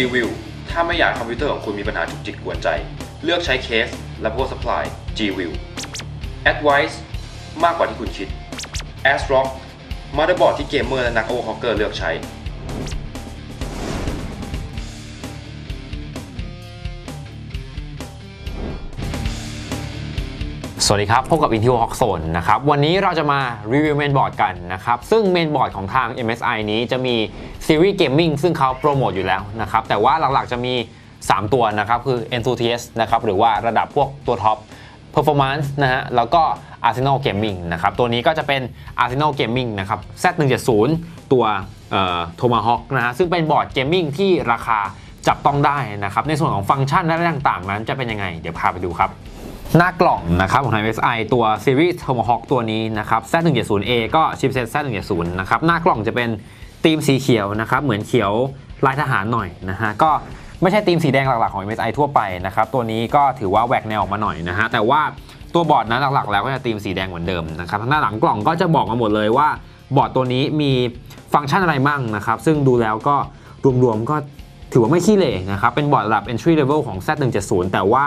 G-View ถ้าไม่อยากคอมพิวเตอร์ของคุณมีปัญหาจุกจิกกวนใจ เลือกใช้เคสและ power supply G-View Advice มากกว่าที่คุณคิด ASRock มาร์บอร์ดที่เกมเมอร์และนักโอเวอร์คอเกอร์เลือกใช้ สวัสดีครับ พบกับ Intel Hawk Zone นะครับ วันนี้เราจะมารีวิวเมนบอร์ดกันนะครับ ซึ่งเมนบอร์ดของทาง MSI นี้จะมีซีรีส์เกมมิ่งซึ่งเขาโปรโมทอยู่แล้วนะครับ แต่ว่าหลักๆจะมี 3 ตัวนะครับ คือ Enthusiast นะครับ หรือว่าระดับพวกตัวท็อป Performance นะฮะ แล้วก็ Arsenal Gaming นะครับ ตัวนี้ก็จะเป็น Arsenal Gaming นะครับ Z170 ตัวเอ่อ Tomahawk นะฮะ ซึ่งเป็นบอร์ดเกมมิ่งที่ราคาจับต้องได้นะครับ ในส่วนของฟังก์ชันและต่างๆ นั้นจะเป็นยังไง เดี๋ยวพาไปดูครับ หน้ากล่องนะครับของทาง MSI ตัว Series Tomahawk ตัวนี้นะครับ Z170A ก็ชิปเซ็ต Z170 นะครับหน้ากล่องจะเป็นธีมสีเขียวนะครับเหมือนเขียวลายทหารหน่อยนะฮะก็ไม่ใช่ธีมสีแดงหลักๆของ MSI ทั่วไปนะครับตัวนี้ก็ถือว่าแหวกแนวออกมาหน่อยนะฮะแต่ว่าตัวบอร์ดนั้นหลักๆ แล้วก็จะธีมสีแดงเหมือนเดิมนะครับทางหน้าหลังกล่องก็จะบอกมาหมดเลยว่าบอร์ดตัวนี้มีฟังก์ชันอะไรบ้างนะครับซึ่งดูแล้วก็รวมๆก็ถือว่าไม่ขี้เหร่นะครับเป็นบอร์ดระดับ entry level ของ Z170 แต่ว่า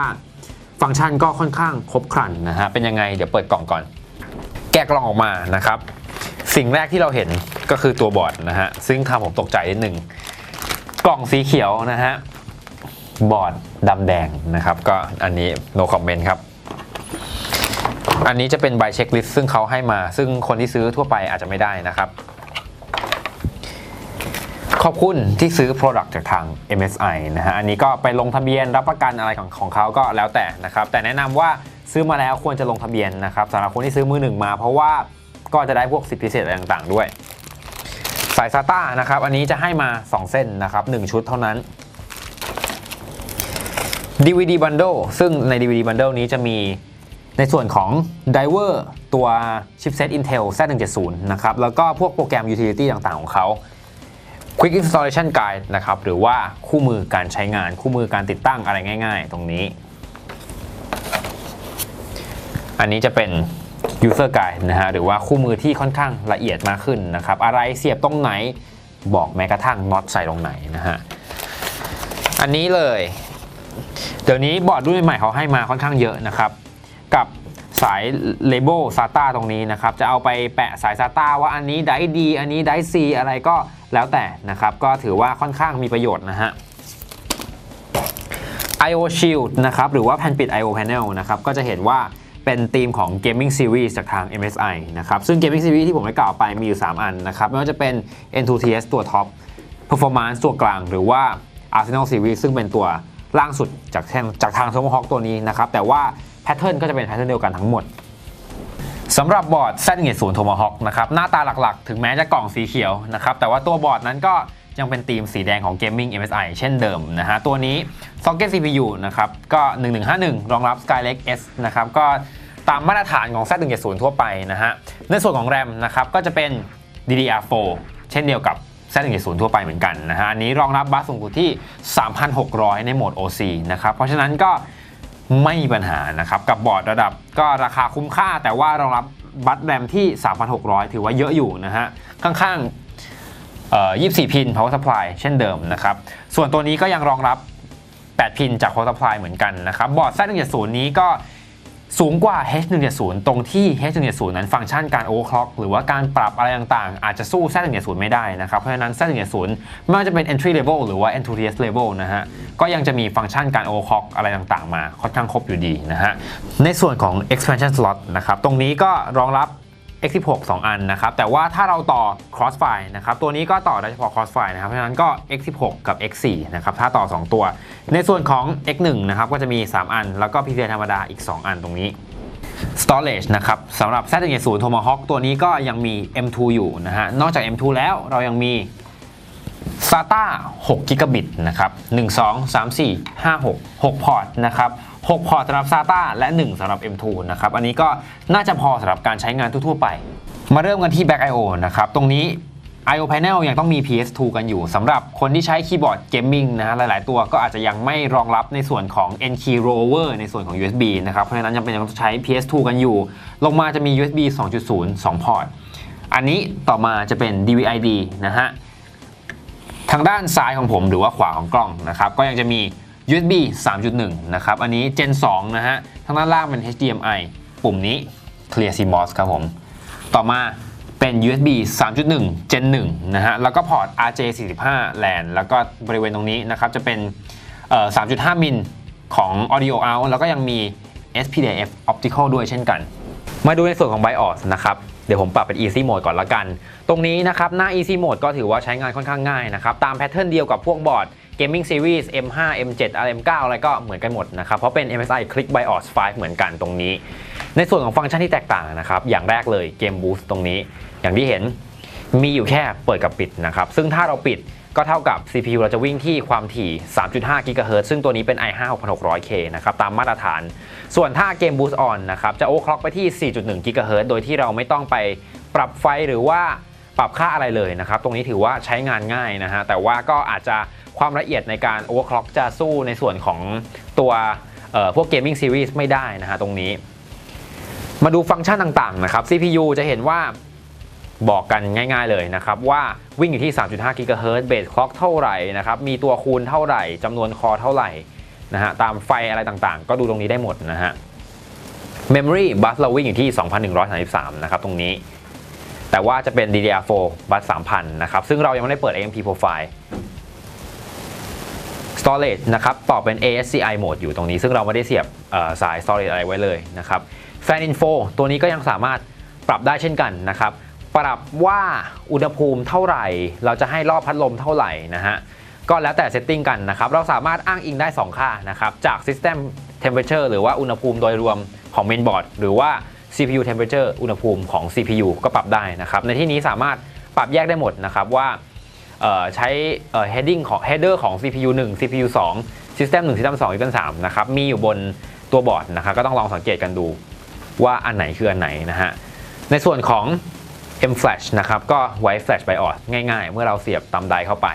ฟังก์ชันก็ค่อนข้างครบครันนะฮะเป็นยังไงเดี๋ยวเปิดกล่องก่อน แกะกล่องออกมานะครับ สิ่งแรกที่เราเห็นก็คือตัวบอร์ดนะฮะซึ่งทำผมตกใจนิดหนึ่งกล่องสีเขียวนะฮะบอร์ดดำแดงนะครับก็อันนี้ no comment ครับ อันนี้จะเป็นใบเช็คลิสต์ซึ่งเขาให้มา ซึ่งคนที่ซื้อทั่วไปอาจจะไม่ได้นะครับ ขอบคุณที่ซื้อ Product จากทาง MSI นะฮะ อันนี้ก็ไปลงทะเบียนรับประกันอะไรของของเขาก็แล้วแต่นะครับ แต่แนะนำว่าซื้อมาแล้วควรจะลงทะเบียนนะครับสำหรับคนที่ซื้อมือหนึ่งมา เพราะว่าก็จะได้พวกสิทธิพิเศษอะไรต่างๆ ด้วย สาย SATA นะครับ อันนี้จะให้มา 2 เส้นนะครับ 1 ชุดเท่านั้น DVD Bundle ซึ่งใน DVD Bundle นี้จะมีในส่วนของ Diver ตัว chipset Intel Z170 นะครับ แล้วก็พวกโปรแกรม Utility ต่างๆ ของเขา Quick Installation Guide นะครับหรือว่าคู่มือการใช้งานคู่มือการติดตั้งอะไรง่าย ๆ ตรงนี้ อันนี้จะเป็น User Guide นะฮะหรือว่าคู่มือที่ค่อนข้างละเอียดมากขึ้นนะครับ อะไรเสียบตรงไหนบอกแม้กระทั่งน็อตใส่ตรงไหนนะฮะอันนี้เลย เดี๋ยวนี้บอร์ดรุ่นใหม่เขาให้มาค่อนข้างเยอะนะครับ กับ สายเลเบล SATA ตรงนี้นะครับ จะเอาไปแปะสาย SATA ว่าอันนี้ได้ดี อันนี้ได้ซีอะไรก็แล้วแต่นะครับ ก็ถือว่าค่อนข้างมีประโยชน์นะฮะ IO Shield นะครับ หรือว่าแผ่นปิด IO Panel นะครับ ก็จะเห็นว่าเป็นธีมของ Gaming Series จากทาง MSI นะครับ ซึ่ง Gaming Series ที่ผมได้กล่าวไปมีอยู่ 3 อันนะครับ ไม่ว่าจะเป็น N2TS ตัวท็อป Performance ตัวกลาง หรือว่า Arsenal Series ซึ่งเป็นตัวล่างสุดจากทางจากทาง Tomahawk ตัวนี้นะครับ แต่ว่า แพทเทิร์นก็จะเป็นแพทเทิร์นเดียวกันทั้งหมดสำหรับบอร์ด Z170 Tomahawk นะครับหน้าตาหลักๆ ถึงแม้จะกล่องสีเขียวนะครับแต่ว่าตัวบอร์ดนั้นก็ยังเป็นธีมสีแดงของ Gaming MSI เช่นเดิมนะฮะตัวนี้ Socket CPU นะครับก็ 1151 รองรับ Skylake S นะครับก็ตามมาตรฐานของ Z170 ทั่วไปนะฮะในส่วนของ RAM นะครับก็จะเป็น DDR4 เช่นเดียวกับ Z170 ทั่วไปเหมือนกันนะฮะอันนี้รองรับบัสสูงสุดที่ 3,600 ในโหมด OC นะครับเพราะฉะนั้นก็ ไม่มีปัญหานะครับ กับบอร์ดระดับก็ราคาคุ้มค่า แต่ว่ารองรับบัตรแรมที่ 3,600 ถือว่าเยอะอยู่นะฮะ ข้างๆเอ่อ24พิน power supply เช่นเดิมนะครับ ส่วนตัวนี้ก็ยังรองรับ 8 พินจาก power supply เหมือนกันนะครับ บอร์ด Z170 นี้ก็ สูงกว่า H170 ตรงที่ H170 นั้นฟังก์ชันการโอเวอร์คล็อกหรือว่าการปรับอะไรต่างๆ อาจจะสู้ Z170 ไม่ได้นะครับ เพราะฉะนั้น Z170 ไม่ว่าจะเป็น entry level หรือว่า N2TS level นะฮะ ก็ยังจะมีฟังก์ชันการโอเวอร์คล็อกอะไรต่างๆ มาค่อนข้างครบอยู่ดีนะฮะ ในส่วนของ expansion slot นะครับ ตรงนี้ก็รองรับ X16 2 อันนะครับ แต่ว่าถ้าเราต่อ crossfire นะครับ ตัวนี้ก็ต่อได้เฉพาะ crossfire นะครับ เพราะฉะนั้นก็ X16 กับ X4 นะครับ ถ้าต่อ 2 ตัว ในส่วนของ X1 นะครับ ก็จะมี 3 อัน แล้วก็ PCIe ธรรมดาอีก 2 อันตรงนี้ storage นะครับสำหรับ Z170 Tomahawk ตัวนี้ก็ยังมี M2 อยู่นะฮะ นอกจาก M2 แล้วเรายังมี SATA 6 g b นะครับ 1 2 3 4 5 6 6 พอร์ตนะครับ 6 พอร์ตสำหรับ SATA และ 1สำหรับ M2 นะครับ อันนี้ก็น่าจะพอสำหรับการใช้งานทั่วๆไป มาเริ่มกันที่ Back I/O นะครับ ตรงนี้ I/O Panel ยังต้องมี PS2 กันอยู่สำหรับคนที่ใช้คีย์บอร์ดเกมมิ่งนะฮะหลาย ๆ ตัวก็อาจจะยังไม่รองรับในส่วนของ N-Key Rover ในส่วนของ USB นะครับเพราะฉะนั้นยังเป็นต้องใช้ PS2 กันอยู่ ลงมาจะมี USB 2.0 2 พอร์ตอันนี้ต่อมาจะเป็น DVI-D นะฮะทางด้านซ้ายของผมหรือว่าขวาของกล้องนะครับก็ยังจะมี USB 3.1 นะครับ อันนี้ Gen 2 นะฮะทางด้านล่างเป็น HDMI ปุ่มนี้ Clear CMOS ครับผม ต่อมาเป็น USB 3.1 Gen 1 นะฮะ แล้วก็พอร์ต RJ45 LAN แล้วก็บริเวณตรงนี้นะครับ จะเป็น 3.5 มิลของ Audio Out แล้วก็ยังมี SPDIF Optical ด้วยเช่นกัน มาดูในส่วนของ BIOS นะครับเดี๋ยวผมปรับเป็น Easy Mode ก่อนละกัน ตรงนี้นะครับ หน้า Easy Mode ก็ถือว่าใช้งานค่อนข้างง่ายนะครับ ตามแพทเทิร์นเดียวกับพวกบอร์ด Gaming Series M5 M7 RM9 อะไรก็เหมือนกันหมดนะครับ เพราะเป็น MSI Click BIOS 5 เหมือนกันตรงนี้ ในส่วนของฟังก์ชันที่แตกต่างนะครับ อย่างแรกเลย Game Boost ตรงนี้ อย่างที่เห็นมีอยู่แค่เปิดกับปิดนะครับ ซึ่งถ้าเราปิดก็เท่ากับ CPU เราจะวิ่งที่ความถี่ 3.5 GHz ซึ่งตัวนี้เป็น i5 6600K นะครับ ตามมาตรฐาน ส่วนถ้าเกม Boost On นะครับ จะ overclock ไปที่ 4.1 GHz โดยที่เราไม่ต้องไปปรับไฟหรือว่า ปรับค่าอะไรเลยนะครับ ตรงนี้ถือว่าใช้งานง่ายนะฮะ แต่ว่าก็อาจจะความละเอียดในการ overclock จะสู้ในส่วนของตัวพวก Gaming Series ไม่ได้นะฮะตรงนี้ มาดูฟังก์ชันต่างๆนะครับ CPU จะเห็นว่าบอกกันง่ายๆเลยนะครับ ว่าวิ่งอยู่ที่ 3.5 GHz เบสคล็อกเท่าไหร่นะครับ มีตัวคูณเท่าไหร่จำนวนคอเท่าไหร่นะฮะตามไฟอะไรต่างๆ ก็ดูตรงนี้ได้หมดนะฮะ Memory bus เราวิ่งอยู่ที่ 2,133 นะครับตรงนี้ แต่ว่าจะเป็น DDR4 bus 3,000 นะครับ ซึ่งเรายังไม่ได้เปิด AMP profile storage นะครับต่อเป็น ASCI mode อยู่ตรงนี้ ซึ่งเราไม่ได้เสียบสาย storage อะไรไว้เลยนะครับ Fan info ตัวนี้ก็ยังสามารถปรับได้เช่นกันนะครับ ปรับว่าอุณหภูมิเท่าไหร่ เราจะให้รอบพัดลมเท่าไหร่นะฮะก็แล้วแต่เซตติ้งกันนะครับ เราสามารถอ้างอิงได้ 2 ค่านะครับ จาก System Temperature หรือว่าอุณหภูมิโดยรวมของ Mainboard หรือว่า CPU Temperature อุณหภูมิของ CPU ก็ปรับได้นะครับ ในที่นี้สามารถปรับแยกได้หมดนะครับว่าใช้ heading ของ header ของ CPU 1 CPU 2 System 1 System 2 System 3นะครับ มีอยู่บนตัวบอร์ดนะครับ ก็ต้องลองสังเกตกันดูว่าอันไหนคืออันไหนนะฮะ ในส่วนของ M Flash นะครับ ก็ไว้ Flash BIOS ง่ายๆ เมื่อเราเสียบตามไดเข้าไป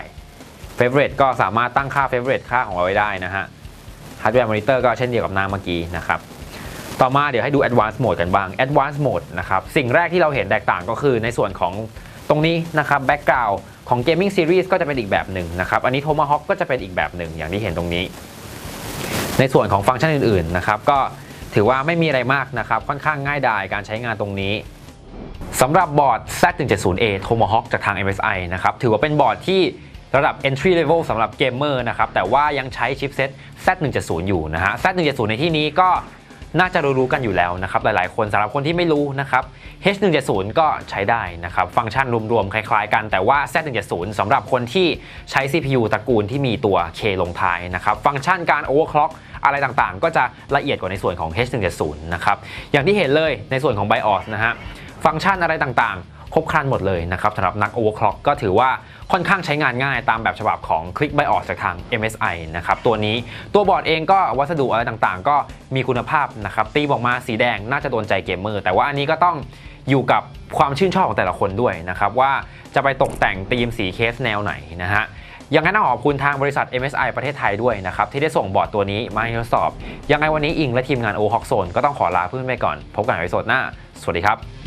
Favorite ก็สามารถตั้งค่า Favorite ค่าของเราไว้ได้นะฮะ Hardware Monitor ก็เช่นเดียวกับหน้าเมื่อกี้นะครับ ต่อมาเดี๋ยวให้ดู Advanced Mode กันบ้าง Advanced Mode นะครับสิ่งแรกที่เราเห็นแตกต่างก็คือในส่วนของตรงนี้นะครับ Background ของ Gaming Series ก็จะเป็นอีกแบบหนึ่งนะครับอันนี้ Tomahawk ก็จะเป็นอีกแบบหนึ่งอย่างที่เห็นตรงนี้ ในส่วนของฟังก์ชันอื่นๆนะครับก็ถือว่าไม่มีอะไรมากนะครับค่อนข้างง่ายดายการใช้งานตรงนี้สำหรับบอร์ด Z170A Tomahawk จากทาง MSI นะครับถือว่าเป็นบอร์ดที่ระดับ entry level สำหรับเกมเมอร์นะครับแต่ว่ายังใช้ชิปเซ็ต Z170 อยู่นะฮะ Z170 ในที่นี้ก็ น่าจะรู้ๆกันอยู่แล้วนะครับหลายๆ คนสำหรับคนที่ไม่รู้นะครับ H170 ก็ใช้ได้นะครับฟังก์ชันรวมๆ คล้ายๆ กันแต่ว่า Z170 สำหรับคนที่ใช้ CPU ตระกูลที่มีตัว K ลงท้ายนะครับฟังก์ชันการโอเวอร์คล็อกอะไรต่างๆ ก็จะละเอียดกว่าในส่วนของ H170 นะครับอย่างที่เห็นเลยในส่วนของ BIOS นะฮะฟังก์ชันอะไรต่างๆ ครบครันหมดเลยนะครับสำหรับนัก overclock ก็ถือว่าค่อนข้างใช้งานง่ายตามแบบฉบับของ Click BIOS จากทาง MSI นะครับตัวนี้ตัวบอร์ดเองก็วัสดุอะไรต่างๆ ก็มีคุณภาพนะครับตีออกมาสีแดงน่าจะโดนใจเกมเมอร์ แต่ว่าอันนี้ก็ต้องอยู่กับความชื่นชอบของแต่ละคนด้วยนะครับว่าจะไปตกแต่งธีมสีเคสแนวไหนนะฮะยังไงต้องขอบคุณทางบริษัท MSI ประเทศไทยด้วยนะครับ ที่ได้ส่งบอร์ดตัวนี้มาให้ทดสอบ ยังไงวันนี้อิงและทีมงานโอฮอกโซนก็ต้องขอลาเพื่อนไปก่อน พบกันในวิดีโอหน้า สวัสดีครับ